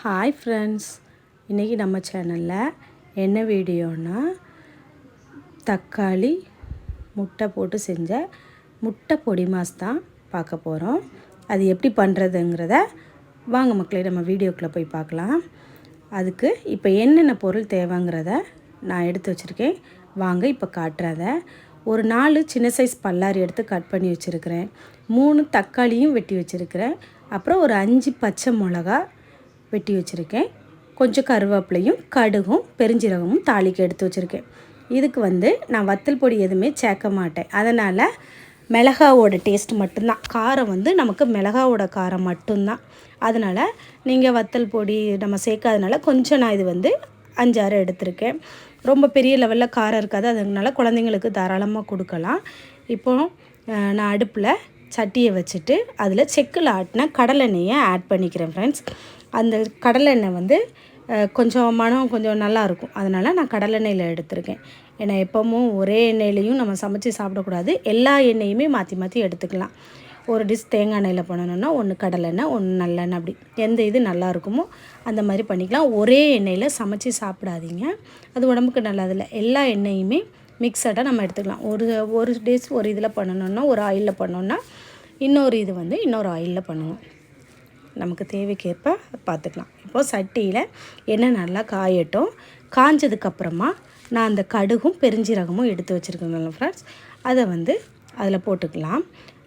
Hi friends இன்றைக்கி நம்ம சேனலில் என்ன வீடியோனால் தக்காளி முட்டை போட்டு செஞ்ச முட்டை பொடி மாஸ் தான் பார்க்க போகிறோம் அது எப்படி பண்ணுறதுங்கிறத வாங்க மக்களே நம்ம வீடியோக்குள்ளே போய் பார்க்கலாம். அதுக்கு இப்போ என்னென்ன பொருள் தேவைங்கிறத நான் எடுத்து வச்சுருக்கேன். வாங்க இப்போ காட்டுறத ஒரு நாலு சின்ன சைஸ் பல்லாரி எடுத்து கட் பண்ணி வச்சுருக்கிறேன். மூணு தக்காளியும் வெட்டி வச்சுருக்கிறேன். அப்புறம் ஒரு அஞ்சு பச்சை மிளகா வெட்டி வச்சுருக்கேன். கொஞ்சம் கருவேப்பிலையும் கடுகும் பெருஞ்சீரகமும் தாளிக்கு எடுத்து வச்சுருக்கேன். இதுக்கு வந்து நான் வத்தல் பொடி எதுவுமே சேர்க்க மாட்டேன். அதனால் மிளகாவோட டேஸ்ட் மட்டும்தான். காரம் வந்து நமக்கு மிளகாவோட காரம் மட்டும்தான். அதனால் நீங்கள் வத்தல் பொடி நம்ம சேர்க்காதனால கொஞ்சம் நான் இது வந்து அஞ்சாறு எடுத்திருக்கேன். ரொம்ப பெரிய லெவலில் காரம் இருக்காது. அதனால குழந்தைங்களுக்கு தாராளமாக கொடுக்கலாம். இப்போ நான் அடுப்பில் சட்டியை வச்சுட்டு அதில் செக்கில் ஆட்டின கடலெண்ணெயை ஆட் பண்ணிக்கிறேன் ஃப்ரெண்ட்ஸ் அந்த கடலெண்ணெய் வந்து கொஞ்சம் மனம் கொஞ்சம் நல்லாயிருக்கும் அதனால் நான் கடலெண்ணெயில் எடுத்திருக்கேன். ஏன்னா எப்போவும் ஒரே எண்ணெயிலையும் நம்ம சமைச்சு சாப்பிடக்கூடாது. எல்லா எண்ணெயுமே மாற்றி மாற்றி எடுத்துக்கலாம். ஒரு டிஷ் தேங்காய் எண்ணெயில் பண்ணணுன்னா ஒன்று கடலெண்ணெய் ஒன்று நல்லெண்ணெய் அப்படி. எந்த இது நல்லா இருக்குமோ அந்த மாதிரி பண்ணிக்கலாம். ஒரே எண்ணெயில் சமைச்சு சாப்பிடாதீங்க. அது உடம்புக்கு நல்லதில்லை. எல்லா எண்ணெயுமே மிக்சடாக நம்ம எடுத்துக்கலாம். ஒரு ஒரு டேஸ் ஒரு இதில் பண்ணணுன்னா ஒரு ஆயிலில் பண்ணோன்னா இன்னொரு இது வந்து இன்னொரு ஆயிலில் பண்ணுவோம் நமக்கு தேவைக்கேற்ப பார்த்துக்கலாம். இப்போது சட்டியில் எண்ணெய் நல்லா காயட்டும். காஞ்சதுக்கப்புறமா நான் அந்த கடுகும் பெருஞ்சீரகமும் எடுத்து வச்சுருக்கேன் ஃப்ரெண்ட்ஸ் அதை வந்து அதில் போட்டுக்கலாம்.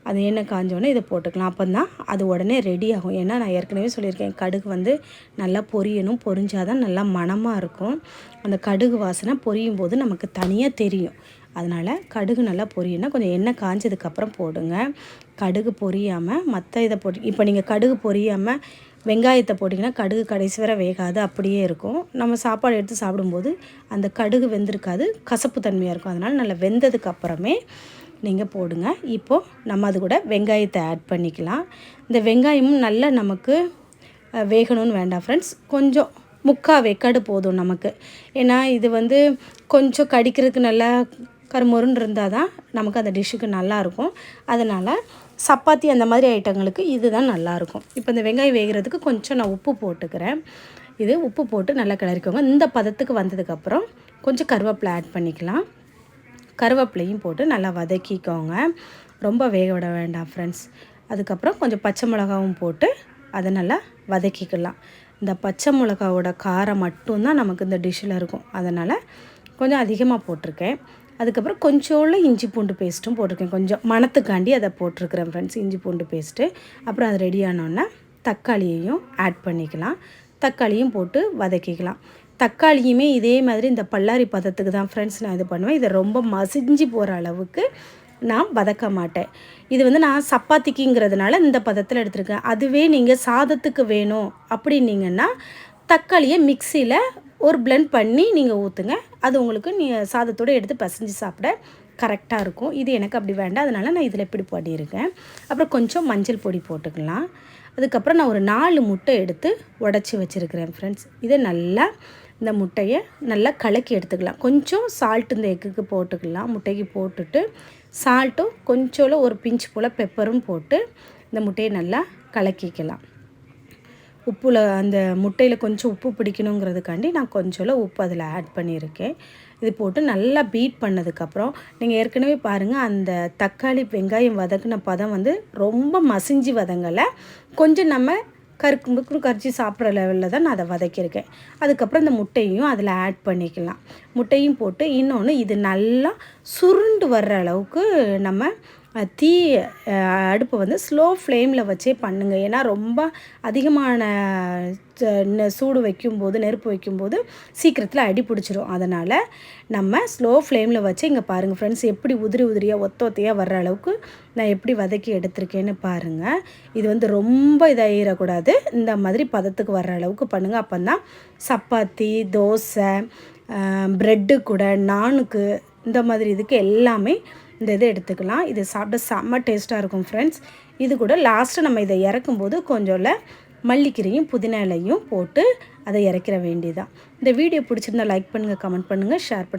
அது எண்ணெய் காஞ்சோடனே இதை போட்டுக்கலாம். அப்போ தான் அது உடனே ரெடி ஆகும். ஏன்னா நான் ஏற்கனவே சொல்லியிருக்கேன் கடுகு வந்து நல்லா பொரியணும். பொரிஞ்சாதான் நல்லா மணமாக இருக்கும். அந்த கடுகு வாசனை பொரியும் போது நமக்கு தனியாக தெரியும். அதனால் கடுகு நல்லா பொரியனா கொஞ்சம் எண்ணெய் காஞ்சதுக்கப்புறம் போடுங்க. கடுகு பொரியாமல் மற்ற இதை போட்டு இப்போ நீங்கள் கடுகு பொரியாமல் வெங்காயத்தை போட்டிங்கன்னா கடுகு கடைசி வரை வேகாது. அப்படியே இருக்கும். நம்ம சாப்பாடு எடுத்து சாப்பிடும்போது அந்த கடுகு வெந்திருக்காது. கசப்பு தன்மையாக இருக்கும். அதனால் நல்லா வெந்ததுக்கு அப்புறமே நீங்கள் போடுங்க. இப்போது நம்ம அது கூட வெங்காயத்தை ஆட் பண்ணிக்கலாம். இந்த வெங்காயமும் நல்லா நமக்கு வேகணும்னு வேண்டாம் ஃப்ரெண்ட்ஸ் கொஞ்சம் முக்கால் வெக்காடு போதும் நமக்கு. ஏன்னா இது வந்து கொஞ்சம் கடிக்கிறதுக்கு நல்லா கருமொருன்னு இருந்தால் தான் நமக்கு அந்த டிஷ்ஷுக்கு நல்லாயிருக்கும் அதனால் சப்பாத்தி அந்த மாதிரி ஐட்டங்களுக்கு இதுதான் நல்லாயிருக்கும் இப்போ இந்த வெங்காயம் வேகிறதுக்கு கொஞ்சம் நான் உப்பு போட்டுக்கிறேன். இது உப்பு போட்டு நல்லா கிளறிக்கோங்க. இந்த பதத்துக்கு வந்ததுக்கப்புறம் கொஞ்சம் கருவேப்பிலை ஆட் பண்ணிக்கலாம். கருவேப்பிலையும் போட்டு நல்லா வதக்கிக்கோங்க. ரொம்ப வேக விட வேண்டாம் ஃப்ரெண்ட்ஸ் அதுக்கப்புறம் கொஞ்சம் பச்சை மிளகாவும் போட்டு அதை நல்லா வதக்கிக்கலாம். இந்த பச்சை மிளகாவோட காரம் மட்டும்தான் நமக்கு இந்த டிஷ்ஷில் இருக்கும். அதனால் கொஞ்சம் அதிகமாக போட்டிருக்கேன். அதுக்கப்புறம் கொஞ்சோள்ள இஞ்சி பூண்டு பேஸ்ட்டும் போட்டிருக்கேன். கொஞ்சம் மணத்துக்காண்டி அதை போட்டிருக்கிறேன் ஃப்ரெண்ட்ஸ் இஞ்சி பூண்டு பேஸ்ட்டு அப்புறம் அது ரெடி ஆனோடனே தக்காளியையும் ஆட் பண்ணிக்கலாம். தக்காளியும் போட்டு வதக்கிக்கலாம். தக்காளியுமே இதே மாதிரி இந்த பல்லாரி பதத்துக்கு தான் ஃப்ரெண்ட்ஸ் நான் இது பண்ணுவேன். இதை ரொம்ப மசிஞ்சு போகிற அளவுக்கு நான் வதக்க மாட்டேன். இது வந்து நான் சப்பாத்திக்குங்கிறதுனால இந்த பதத்தில் எடுத்துருக்கேன். அதுவே நீங்கள் சாதத்துக்கு வேணும் அப்படின்னீங்கன்னா தக்காளியை மிக்சியில் ஒரு பிளெண்ட் பண்ணி நீங்கள் ஊற்றுங்க அது உங்களுக்கு நீ சாதத்தோடு எடுத்து பசைஞ்சு சாப்பிட கரெக்டாக இருக்கும். இது எனக்கு அப்படி வேண்டாம். அதனால் நான் இதில் இப்படி பண்ணியிருக்கேன். அப்புறம் கொஞ்சம் மஞ்சள் பொடி போட்டுக்கலாம். அதுக்கப்புறம் நான் ஒரு நாலு முட்டை எடுத்து உடச்சி வச்சுருக்கிறேன் ஃப்ரெண்ட்ஸ் இதை நல்லா இந்த முட்டையை நல்லா கலக்கி எடுத்துக்கலாம். கொஞ்சம் சால்ட் இந்த எக்குக்கு போட்டுக்கலாம். முட்டைக்கு போட்டுட்டு சால்ட்டும் கொஞ்சோல ஒரு பிஞ்ச் போல் பெப்பரும் போட்டு இந்த முட்டையை நல்லா கலக்கிக்கலாம். உப்பில் அந்த முட்டையில் கொஞ்சம் உப்பு பிடிக்கணுங்கிறதுக்காண்டி நான் கொஞ்சோல உப்பு அதில் ஆட் பண்ணியிருக்கேன். இது போட்டு நல்லா பீட் பண்ணதுக்கப்புறம் நீங்கள் ஏற்கனவே பாருங்கள் அந்த தக்காளி வெங்காயம் வதக்கின பதம் வந்து ரொம்ப மசிஞ்சு வதங்கலை. கொஞ்சம் நம்ம கருக்கு கரிச்சி சாப்பிட்ற லெவலில் தான் நான் அதை வதக்கியிருக்கேன். அதுக்கப்புறம் இந்த முட்டையும் அதில் ஆட் பண்ணிக்கலாம். முட்டையும் போட்டு இன்னொன்று இது நல்லா சுருண்டு வர்ற அளவுக்கு நம்ம தீ அடுப்பை வந்து ஸ்லோ ஃப்ளேமில் வச்சே பண்ணுங்கள் ஏன்னா ரொம்ப அதிகமான சூடு வைக்கும்போது நெருப்பு வைக்கும்போது சீக்கிரத்தில் அடி பிடிச்சிரும். அதனால் நம்ம ஸ்லோ ஃப்ளேமில் வச்சு இங்கே பாருங்கள் ஃப்ரெண்ட்ஸ் எப்படி உதிரி உதிரியாக ஒத்த ஒத்தையாக வர்ற அளவுக்கு நான் எப்படி வதக்கி எடுத்திருக்கேன்னு பாருங்கள் இது வந்து ரொம்ப இதாகிடக்கூடாது இந்த மாதிரி பதத்துக்கு வர்ற அளவுக்கு பண்ணுங்கள் அப்போ தான் சப்பாத்தி தோசை ப்ரெட்டு கூட நானுக்கு இந்த மாதிரி இதுக்கு எல்லாமே இந்த இதை எடுத்துக்கலாம். இது சாப்பிட செம்ம டேஸ்ட்டாக இருக்கும் ஃப்ரெண்ட்ஸ் இது கூட லாஸ்ட்டு நம்ம இதை இறக்கும்போது கொஞ்சம்ல மல்லிக்கீரையும் புதினா இலையும் போட்டு அதை இறக்கிற வேண்டியதான் இந்த வீடியோ பிடிச்சிருந்தா லைக் பண்ணுங்கள் கமெண்ட் பண்ணுங்கள் ஷேர் பண்ணுங்கள்